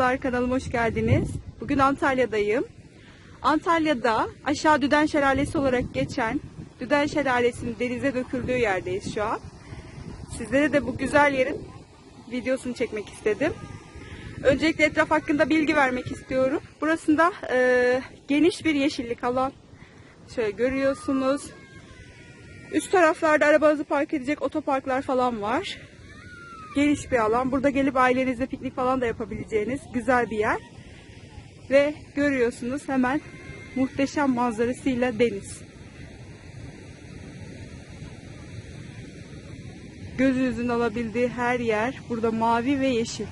Merhabalar kanalıma hoş geldiniz. Bugün Antalya'dayım. Antalya'da aşağı Düden Şelalesi olarak geçen Düden Şelalesi'nin denize döküldüğü yerdeyiz şu an. Sizlere de bu güzel yerin videosunu çekmek istedim. Öncelikle etraf hakkında bilgi vermek istiyorum. Burasında e, geniş bir yeşillik alan. Şöyle görüyorsunuz. Üst taraflarda arabanızı park edecek otoparklar falan var. Geniş bir alan. Burada gelip ailenizle piknik falan da yapabileceğiniz güzel bir yer. Ve görüyorsunuz hemen muhteşem manzarasıyla deniz. Gözünüzün alabildiği her yer burada mavi ve yeşil.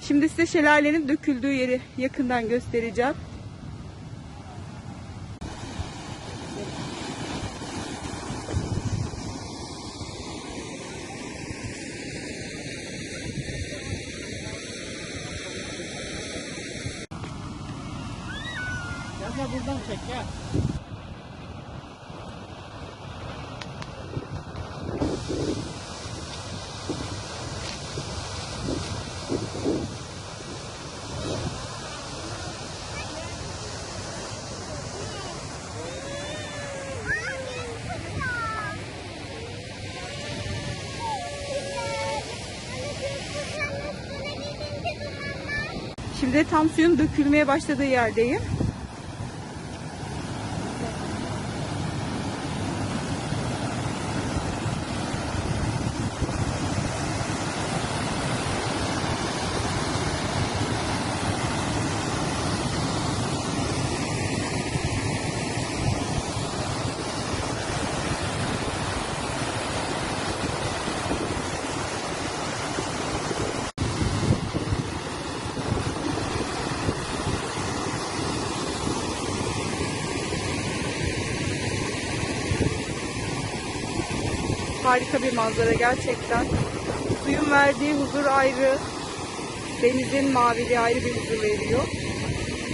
Şimdi size şelalenin döküldüğü yeri yakından göstereceğim. Buradan çek gel. Şimdi tam suyun dökülmeye başladığı yerdeyim. Harika bir manzara gerçekten. Suyun verdiği huzur ayrı. Denizin maviliği ayrı bir huzur veriyor.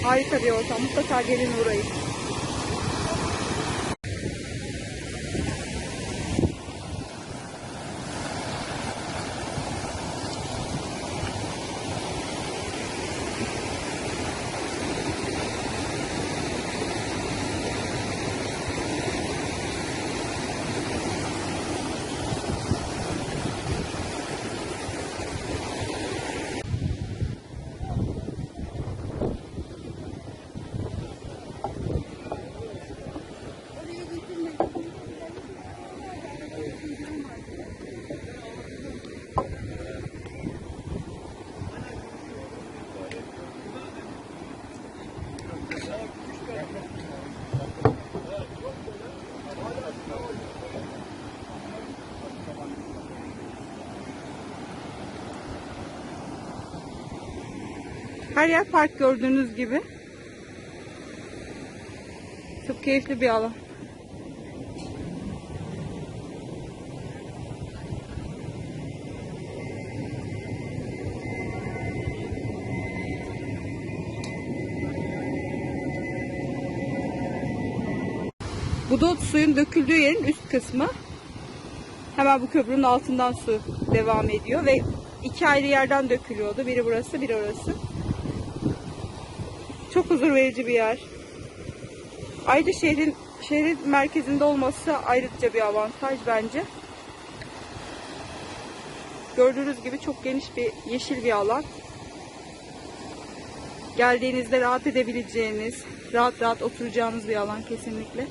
Harika bir ortam. Mutlaka gelin uğrayın. Her yer park gördüğünüz gibi. Çok keyifli bir alan. Bu da suyun döküldüğü yerin üst kısmı. Hemen bu köprünün altından su devam ediyor ve iki ayrı yerden dökülüyordu. Biri burası, biri orası. Çok huzur verici bir yer. Ayrıca şehrin şehrin merkezinde olması ayrıca bir avantaj bence. Gördüğünüz gibi çok geniş bir yeşil bir alan. Geldiğinizde rahat edebileceğiniz, rahat rahat oturacağınız bir alan kesinlikle.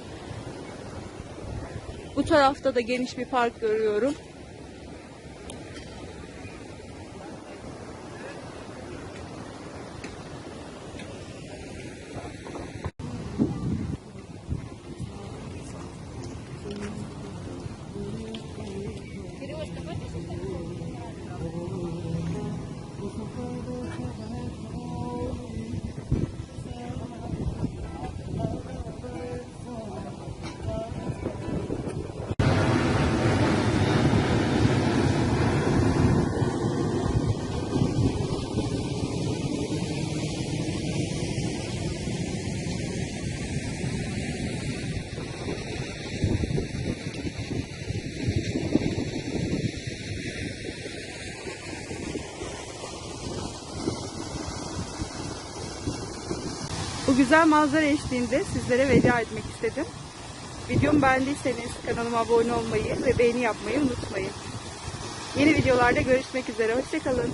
Bu tarafta da geniş bir park görüyorum. Bu güzel manzara eşliğinde sizlere veda etmek istedim. Videomu beğendiyseniz kanalıma abone olmayı ve beğeni yapmayı unutmayın. Yeni videolarda görüşmek üzere. Hoşçakalın.